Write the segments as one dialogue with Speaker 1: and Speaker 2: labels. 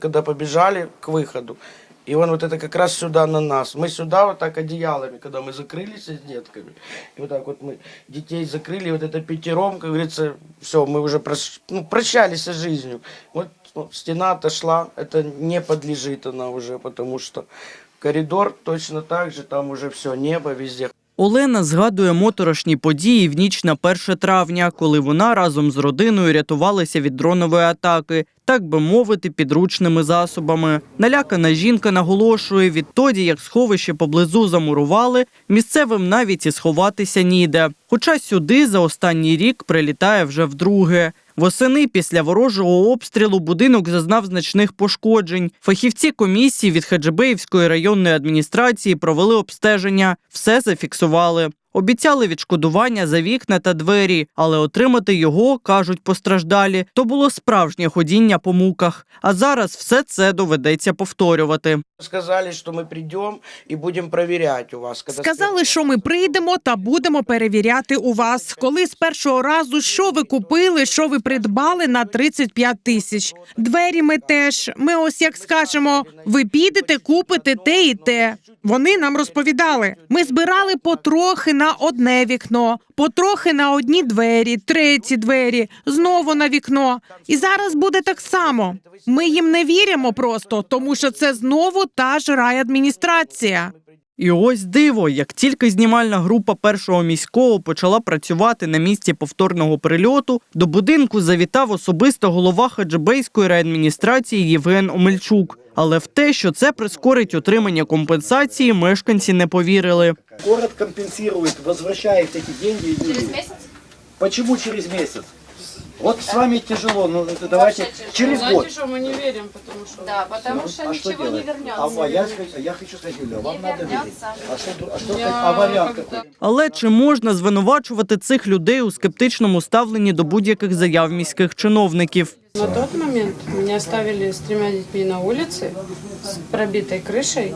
Speaker 1: Когда побежали к выходу, и он вот это как раз сюда на нас. Мы сюда вот так одеялами, когда мы закрылись с детками. И вот так вот мы детей закрыли, и вот это пятером, как говорится, все, мы уже прос- ну, прощались со жизнью. Вот ну, стена отошла, это не подлежит она уже, потому что коридор точно так же, там уже все, небо везде.
Speaker 2: Олена згадує моторошні події в ніч на 1 травня, коли вона разом з родиною рятувалася від дронової атаки, так би мовити, підручними засобами. Налякана жінка наголошує, відтоді, як сховище поблизу замурували, місцевим навіть і сховатися ніде. Хоча сюди за останній рік прилітає вже вдруге. Восени після ворожого обстрілу будинок зазнав значних пошкоджень. Фахівці комісії від Хаджибеївської районної адміністрації провели обстеження, все зафіксували. Обіцяли відшкодування за вікна та двері, але отримати його, кажуть постраждалі, то було справжнє ходіння по муках. А зараз все це доведеться повторювати.
Speaker 1: Сказали, что мы придем и будем проверять у вас.
Speaker 3: Сказали, що ми прийдемо та будемо перевіряти у вас, коли з першого разу що ви купили, що ви придбали на 35 тисяч. Двері ми теж. Ми ось як скажемо, ви підете, купите те і те. Вони нам розповідали. Ми збирали потрохи на одне вікно, потрохи на одні двері, треті двері, знову на вікно. І зараз буде так само. Ми їм не віримо просто, тому що це знову та ж райадміністрація.
Speaker 2: І ось диво, як тільки знімальна група першого міського почала працювати на місці повторного прильоту, до будинку завітав особисто голова Хаджибейської райадміністрації Євген Омельчук. Але в те, що це прискорить отримання компенсації, мешканці не повірили.
Speaker 4: Город компенсирует, возвращает эти деньги. и
Speaker 5: Через
Speaker 4: люди.
Speaker 5: месяц?
Speaker 4: Почему через месяц? Вот с вами тяжело, ну это давайте
Speaker 5: Вообще тяжело.
Speaker 4: через
Speaker 6: Знаете,
Speaker 4: год.
Speaker 6: что мы не верим, потому что...
Speaker 5: Да, потому что
Speaker 4: А что
Speaker 5: ничего не
Speaker 4: делать?
Speaker 5: вернется.
Speaker 4: А, я, хочу- я хочу сказать, Юля, вам
Speaker 5: Не
Speaker 4: надо верить.
Speaker 5: вернется.
Speaker 4: А что, ду- а что
Speaker 6: Я
Speaker 4: а вариант
Speaker 6: когда-
Speaker 4: какой?
Speaker 2: Але чи можна звинувачувати цих людей у скептичному ставленні до будь-яких заяв міських чиновників?
Speaker 6: На тот момент меня оставили с тремя детьми на улице, с пробитой крышей.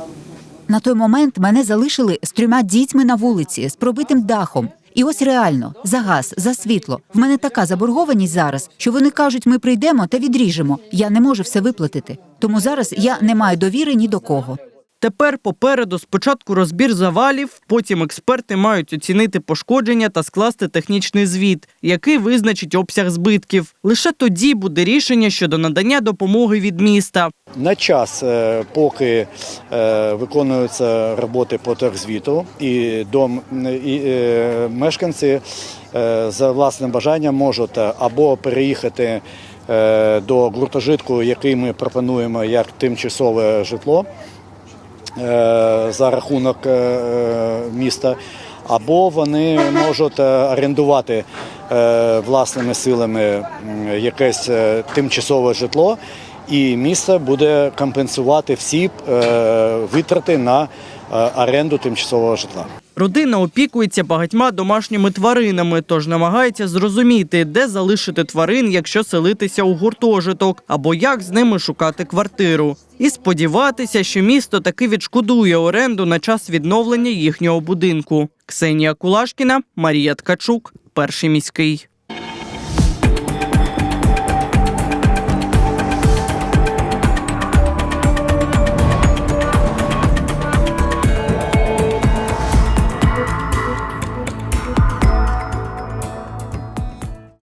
Speaker 7: На той момент мене залишили з трьома дітьми на вулиці з пробитим дахом. І ось реально за газ, за світло. В мене така заборгованість зараз, що вони кажуть, ми прийдемо та відріжемо. Я не можу все виплатити. Тому зараз я не маю довіри ні до кого.
Speaker 2: Тепер попереду спочатку розбір завалів, потім експерти мають оцінити пошкодження та скласти технічний звіт, який визначить обсяг збитків. Лише тоді буде рішення щодо надання допомоги від міста.
Speaker 4: На час, е, поки е, виконуються роботи по техзвіту, і, дом, і е, мешканці за власним бажанням можуть або переїхати до гуртожитку, який ми пропонуємо як тимчасове житло за рахунок е, міста, або вони можуть е, орендувати е, власними силами якесь е, тимчасове житло, і місто буде компенсувати всі е, витрати на е, оренду тимчасового житла.
Speaker 2: Родина опікується багатьма домашніми тваринами, тож намагається зрозуміти, де залишити тварин, якщо селитися у гуртожиток, або як з ними шукати квартиру. І сподіватися, що місто таки відшкодує оренду на час відновлення їхнього будинку. Ксенія Кулашкіна, Марія Ткачук, перший міський.